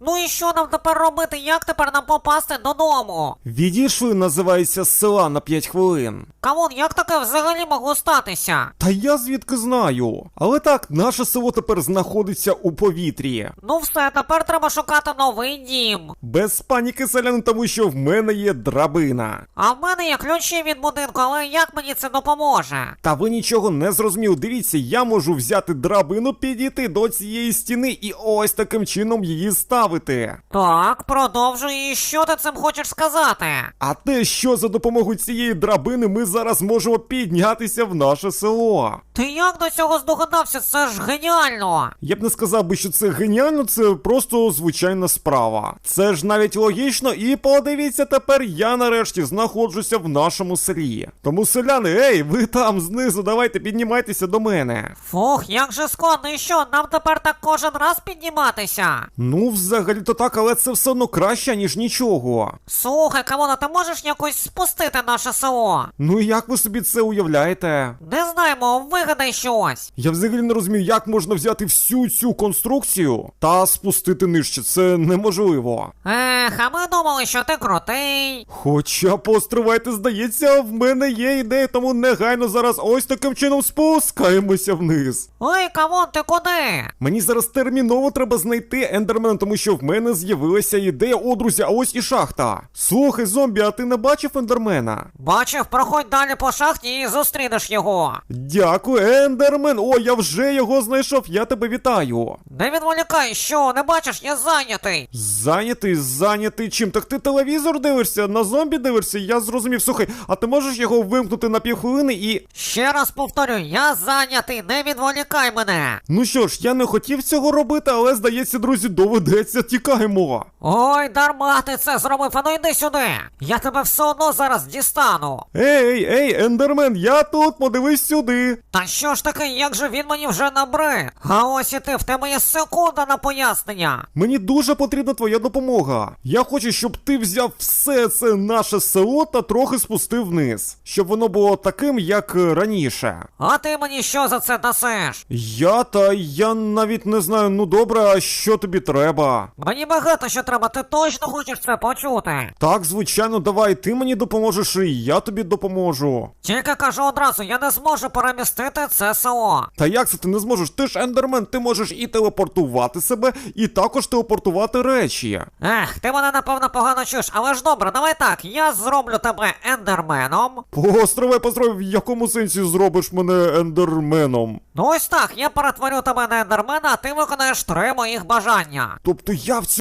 Ну і що нам тепер робити? Як тепер нам попасти додому? Відійшли, називається з села на 5 хвилин. Камон, як таке взагалі могло статися? Та я звідки знаю. Але так, наше село тепер знаходиться у повітрі. Ну все, тепер треба шукати новий дім. Без паніки селяни, тому що в мене є драбина. А в мене є ключі від будинку, але як мені це допоможе? Та ви нічого не зрозуміли. Дивіться, я можу взяти драбину, підійти до цієї стіни і ось таким чином її ставити. Так, продовжуй, і що ти цим хочеш сказати? А те, що за допомогою цієї драбини ми зараз можемо піднятися в наше село. Ти як до цього здогадався? Це ж геніально! Я б не сказав би, що це геніально, це просто звичайна справа. Це ж навіть логічно, і подивіться тепер, я нарешті знаходжуся в нашому селі. Тому селяни, ей, ви там знизу, давайте піднімайтеся до мене. Фух, як же складно, і що, нам тепер так кожен раз підніматися? Ну, взагалі-то так, але це все одно краще, ніж нічого. Слухай, Камона, ти можеш якось спустити наше село? Ну і як ви собі це уявляєте? Не знаємо, вигадай щось. Я взагалі не розумію, як можна взяти всю цю конструкцію та спустити нижче. Це неможливо. Ех, а ми думали, що ти крутий. Хоча постривайте, здається, в мене є ідея, тому негайно зараз ось таким чином спускаємося вниз. Ой, Камон, ти куди? Мені зараз терміново треба знайти ендермена, тому що в мене з'явилася ідея. О, друзі, а ось і шахта. Слухай, зомбі, а ти не бачив ендермена? Бачив, проходь далі по шахті і зустрінеш його. Дякую, ендермен. О, я вже його знайшов. Я тебе вітаю. Не відволікай, що, не бачиш, я зайнятий. Зайнятий, зайнятий чим? Так ти телевізор дивишся, на зомбі дивишся, я зрозумів. Слухай, а ти можеш його вимкнути на півхвилини і. Ще раз повторю, я зайнятий, не відволікай мене. Ну що ж, я не хотів цього робити, але здається, друзі, доведеться тікаємо. Ой, дарма ти це зробив, а ну йди сюди. Я тебе все одно зараз дістану. Ей, ей, ендермен, я тут, подивись сюди. Та що ж таке, як же він мені вже набрид? А ось і ти, в тебе є секунда на пояснення. Мені дуже потрібна твоя допомога. Я хочу, щоб ти взяв все це наше село та трохи спустив вниз, щоб воно було таким, як е, раніше. А ти мені що за це дасиш? Я та я навіть не знаю, ну добре, а що тобі треба? Мені багато що треба, ти точно хочеш це почути. Так, звичайно, давай, ти мені допоможеш, і я тобі допоможу. Тільки кажу одразу, я не зможу перемістити це село. Та як це ти не зможеш? Ти ж ендермен, ти можеш і телепортувати себе, і також телепортувати речі. Ех, ти мене напевно погано чуєш, але ж добре, давай так, я зроблю тебе ендерменом. Постривай, постривай, в якому сенсі зробиш мене ендерменом? Ну ось так, я перетворю тебе на ендермена, а ти виконаєш три моїх бажання. Тобто я в